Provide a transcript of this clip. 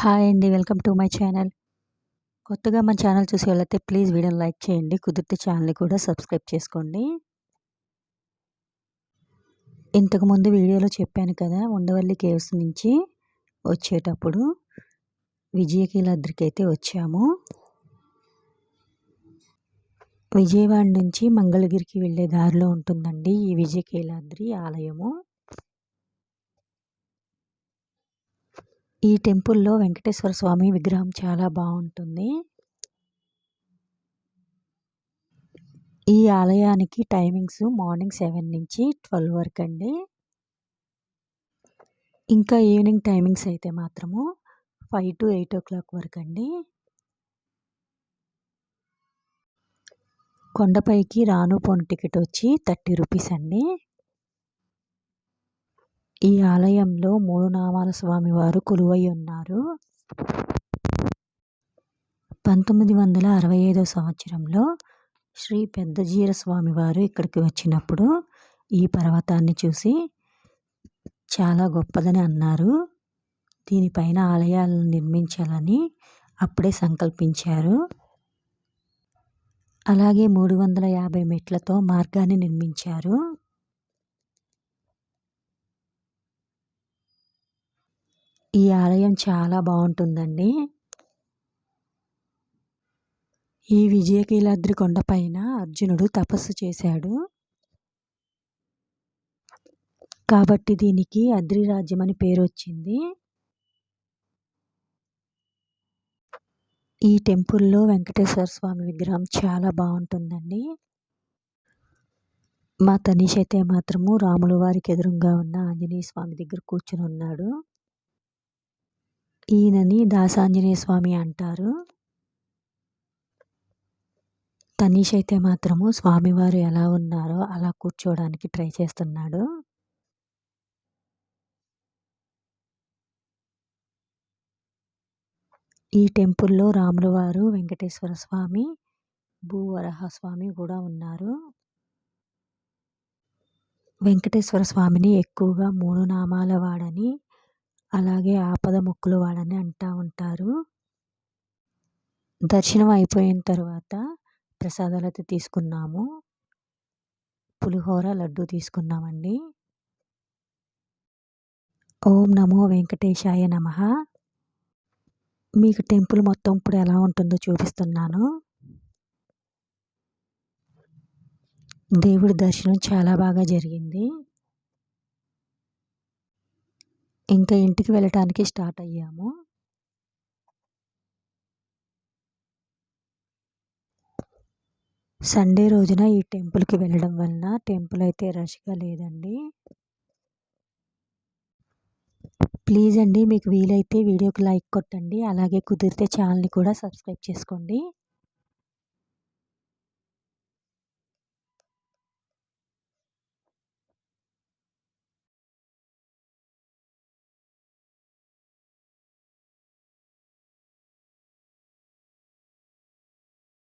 Hi అండి welcome to my channel. కొత్తగా మన ఛానల్ చూసే వాళ్ళైతే ప్లీజ్ వీడియోని లైక్ చేయండి కుదిరితే ఛానల్ని కూడా సబ్స్క్రైబ్ చేసుకోండి. ఇంతకుముందు వీడియోలో చెప్పాను కదా ఉండవల్లి కేవ్స్ నుంచి వచ్చేటప్పుడు విజయకీలాద్రికి అయితే వచ్చాము. విజయవాడ నుంచి మంగళగిరికి వెళ్ళే దారిలో ఉంటుందండి ఈ విజయకీలాద్రి ఆలయము. ఈ టెంపుల్లో వెంకటేశ్వర స్వామి విగ్రహం చాలా బాగుంటుంది. ఈ ఆలయానికి టైమింగ్స్ మార్నింగ్ సెవెన్ నుంచి ట్వెల్వ్ వరకు అండి. ఇంకా ఈవినింగ్ టైమింగ్స్ అయితే మాత్రము five to eight o'clock వరకు అండి. కొండపైకి రాను పోను టికెట్ వచ్చి థర్టీ రూపీస్ అండి. ఈ ఆలయంలో మూడు నామాల స్వామివారు కొలువై ఉన్నారు. పంతొమ్మిది వందల అరవై ఐదో సంవత్సరంలో శ్రీ పెద్దజీర స్వామివారు ఇక్కడికి వచ్చినప్పుడు ఈ పర్వతాన్ని చూసి చాలా గొప్పదని అన్నారు. దీనిపైన ఆలయాలను నిర్మించాలని అప్పుడే సంకల్పించారు. అలాగే మూడు వందల యాభై మెట్లతో మార్గాన్ని నిర్మించారు. ఈ ఆలయం చాలా బాగుంటుందండి. ఈ విజయకీలాద్రి కొండపైన అర్జునుడు తపస్సు చేశాడు. కాబట్టి దీనికి అద్రిరాజ్యం అని పేరు వచ్చింది ఈ టెంపుల్లో వెంకటేశ్వర స్వామి విగ్రహం చాలా బాగుంటుందండి. మా తనీష్ అయితే మాత్రము రాముల వారికి ఎదురుగా ఉన్న ఆంజనేయ స్వామి దగ్గర కూర్చుని ఉన్నాడు ఈయనని దాసాంజనేయ స్వామి అంటారు. తనీష్ అయితే మాత్రము స్వామివారు ఎలా ఉన్నారో అలా కూర్చోవడానికి ట్రై చేస్తున్నాడు. ఈ టెంపుల్లో రాముల వారు వెంకటేశ్వర స్వామి భూవరహ స్వామి కూడా ఉన్నారు. వెంకటేశ్వర స్వామిని ఎక్కువగా మూడు నామాల వాడని అలాగే ఆపద మొక్కులు వాడని అంటూ ఉంటారు. దర్శనం అయిపోయిన తర్వాత ప్రసాదాలు అయితే తీసుకున్నాము. పులిహోర లడ్డు తీసుకున్నామండి. ఓం నమో వెంకటేశాయ నమ. మీకు టెంపుల్ మొత్తం ఇప్పుడు ఎలా ఉంటుందో చూపిస్తున్నాను. దేవుడి దర్శనం చాలా బాగా జరిగింది. ఇంకా ఇంటికి వెళ్ళటానికి స్టార్ట్ అయ్యాము. సండే రోజున ఈ టెంపుల్కి వెళ్ళడం వలన టెంపుల్ అయితే రష్గా లేదండి. ప్లీజ్ అండి మీకు వీలైతే వీడియోకి లైక్ కొట్టండి అలాగే కుదిరితే ఛానల్ని కూడా సబ్స్క్రైబ్ చేసుకోండి.